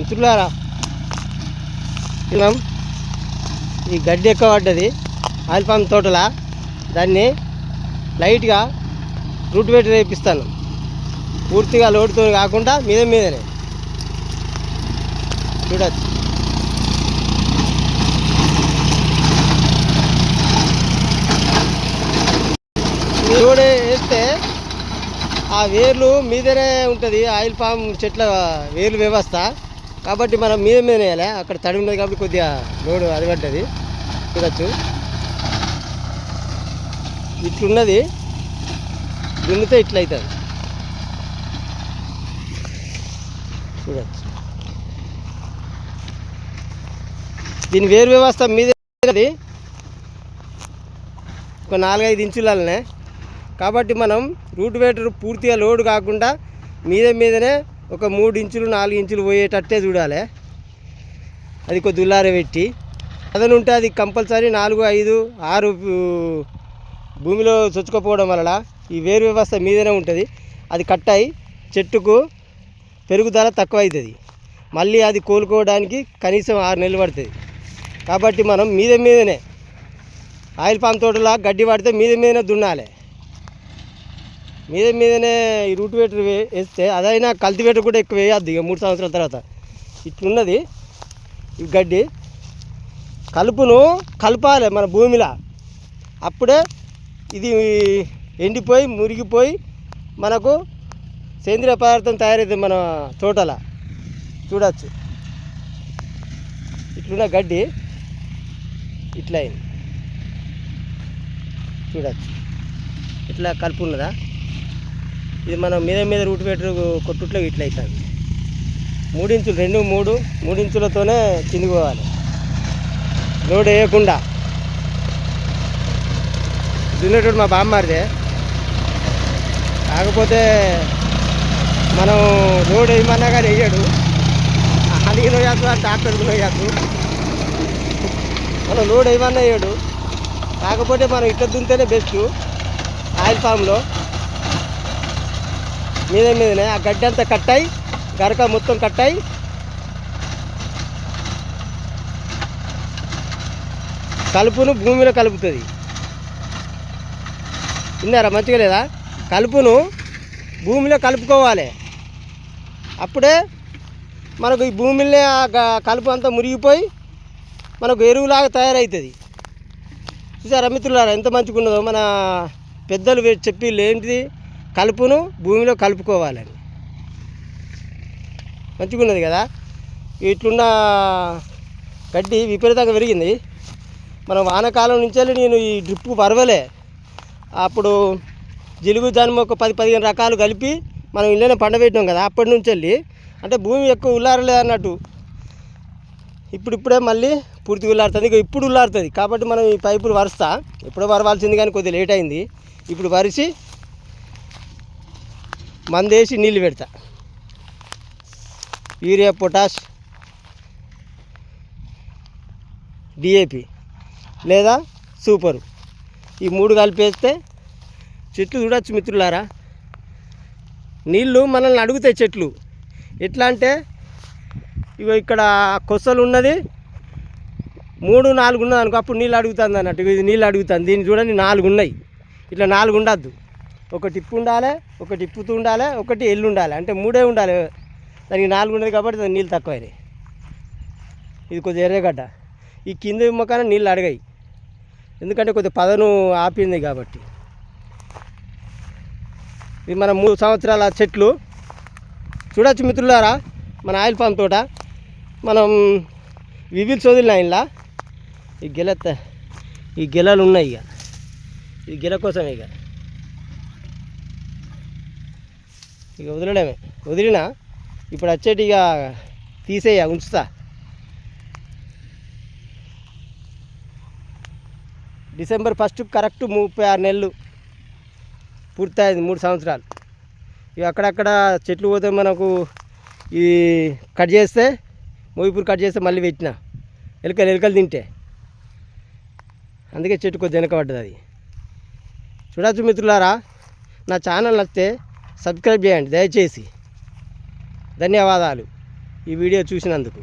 మిత్రులారా మనం ఈ గడ్డి ఎక్కువ పడ్డది ఆయిల్ పామ్ తోటల దాన్ని లైట్గా రూట్ పెట్టి రేపిస్తాను పూర్తిగా లోడుతో కాకుండా మీద మీదనే. చూడచ్చు. లోడ్ వేస్తే ఆ వేర్లు మీదనే ఉంటుంది ఆయిల్ పామ్ చెట్ల వేర్లు వ్యవస్థ. కాబట్టి మనం మీద మీద వేయాలి. అక్కడ తడి ఉన్నది కాబట్టి కొద్దిగా లోడు అది పడ్డది చూడచ్చు. ఇట్లున్నది. దున్నితే ఇట్లయితుంది చూడచ్చు. దీని వేరు వ్యవస్థ మీద ఒక నాలుగైదు ఇంచులనే కాబట్టి మనం రూట్ వేటర్ పూర్తిగా లోడ్ కాకుండా మీద మీదనే ఒక మూడు ఇంచులు నాలుగు ఇంచులు పోయేటట్టే చూడాలి. అది కొద్ది ఉల్లార పెట్టి. అదన ఉంటే అది కంపల్సరీ నాలుగు ఐదు ఆరు భూమిలో చొచ్చుకోపోవడం వలన ఈ వేరు వ్యవస్థ మీదనే ఉంటుంది. అది కట్ అయి చెట్టుకు పెరుగుదల తక్కువ అవుతుంది మళ్ళీ అది కోలుకోవడానికి కనీసం ఆరు నెలలు పడుతుంది. కాబట్టి మనం మీద మీదనే ఆయిల్ పామ్ తోటలా గడ్డి పడితే మీద మీదనే దున్నాలి. మీద మీదనే ఈ రూట్ వేటర్ వే- వేస్తే అదైనా కల్టివేటర్ కూడా ఎక్కువ వేయద్దు ఇక మూడు సంవత్సరాల తర్వాత. ఇట్లున్నది ఈ గడ్డి. కలుపును కలపాలి మన భూమిలో. అప్పుడే ఇది ఎండిపోయి మురిగిపోయి మనకు సేంద్రియ పదార్థం తయారవుతుంది మన తోటల. చూడచ్చు. ఇట్లున్న గడ్డి. ఇట్లయింది. చూడచ్చు. ఇట్లా కలుపు ఉన్నదా ఇది మనం మీద మీద రూట్ పెట్టు కొట్టుట్లో ఇట్లా అవుతుంది. మూడు ఇంచులు రెండు మూడు మూడు ఇంచులతోనే కిందికి పోవాలి. లోడ్ వేయకుండా. దున్నేటోడు మా బామ్మారిదే. కాకపోతే మనం లోడ్ వేయమన్నా కానీ వేయడు. అడిగిన నోయాదు ట్రాక్టర్కి నోయాదు మనం లోడ్ వేయమన్నా వేయడు. కాకపోతే మనం ఇట్లా దున్నితేనే బెస్ట్. ఆయిల్ ఫామ్లో. మీద మీదనే. ఆ గడ్డి అంతా కట్టాయి. గరక మొత్తం కట్టాయి. కలుపును భూమిలో కలుపుతుంది. విన్నారా మంచిగా లేదా? కలుపును భూమిలో కలుపుకోవాలి. అప్పుడే మనకు ఈ భూమిలో ఆ గ- కలుపు అంతా మురిగిపోయి మనకు ఎరువులాగా తయారవుతుంది చూసారా మిత్రులారా? ఎంత మంచిగా ఉన్నదో మన పెద్దలు చెప్పి ఏంటిది? కలుపును భూమిలో కలుపుకోవాలని. మంచిగా ఉన్నది కదా? ఇట్లున్న గడ్డి విపరీతంగా పెరిగింది. మనం వానాకాలం నుంచే నేను ఈ డ్రిప్ పరవలే. అప్పుడు జిలుగు జన్మ ఒక పది పదిహేను రకాలు కలిపి మనం ఇళ్ళనే పండబెట్టినాం కదా అప్పటి నుంచి వెళ్ళి అంటే భూమి ఎక్కువ ఉల్లారలేదు అన్నట్టు. ఇప్పుడిప్పుడే మళ్ళీ పూర్తిగా ఉల్లారుతుంది. ఇక ఇప్పుడు ఉల్లారుతుంది. కాబట్టి మనం ఈ పైపులు వరుస్తా. ఎప్పుడో వరవాల్సింది కానీ కొద్దిగా లేట్ అయింది. ఇప్పుడు వరిసి మందేసి నీళ్ళు పెడతా. యూరియా పొటాష్ డిఏపి లేదా సూపరు. ఈ మూడు కలిపేస్తే చెట్లు చూడొచ్చు మిత్రులారా. నీళ్ళు మనల్ని అడుగుతాయి చెట్లు. ఎట్లా అంటే ఇగో ఇక్కడ కొసలు ఉన్నది మూడు నాలుగు ఉన్నది అనుకో అప్పుడు నీళ్ళు అడుగుతుంది అన్నట్టు. ఇది నీళ్ళు అడుగుతుంది. దీన్ని చూడండి నాలుగు ఉన్నాయి. ఇట్లా నాలుగు ఉండద్దు. ఒకటి ఇప్పు ఉండాలి ఒకటి ఇప్పుతూ ఉండాలి ఒకటి ఎల్లు ఉండాలి. అంటే మూడే ఉండాలి. దానికి నాలుగు ఉండదు కాబట్టి దాని నీళ్ళు తక్కువైనాయి. ఇది కొద్దిగా ఎర్రగడ్డ. ఈ కింద మొక్కన నీళ్ళు అడగాయి. ఎందుకంటే కొద్దిగా పదను ఆపింది కాబట్టి. ఇది మన మూడు సంవత్సరాల చెట్లు. చూడొచ్చు మిత్రులారా మన ఆయిల్ పామ్ తోట. మనం వివిల్ చోదిలిన ఇలా ఈ గెల ఈ గెలలు ఉన్నాయి ఇక. ఈ గెల కోసం ఇక. ఇక వదిలడమే. వదిలినా ఇప్పుడు వచ్చేటి ఇక తీసేయ ఉంచుతా. డిసెంబర్ ఫస్ట్ కరెక్ట్ ముప్పై ఆరు నెలలు పూర్తయింది మూడు సంవత్సరాలు. ఇక అక్కడక్కడ చెట్లు పోతే మనకు ఈ కట్ చేస్తే మోయిపూర్ కట్ చేస్తే మళ్ళీ పెట్టిన. ఎలుకలు ఎలుకలు తింటే. అందుకే చెట్టు కొద్ది వెనకబడ్డది అది. చూడచ్చు మిత్రులారా నా ఛానల్ నచ్చితే సబ్స్క్రైబ్ చేయండి దయచేసి. ధన్యవాదాలు. ఈ వీడియో చూసినందుకు.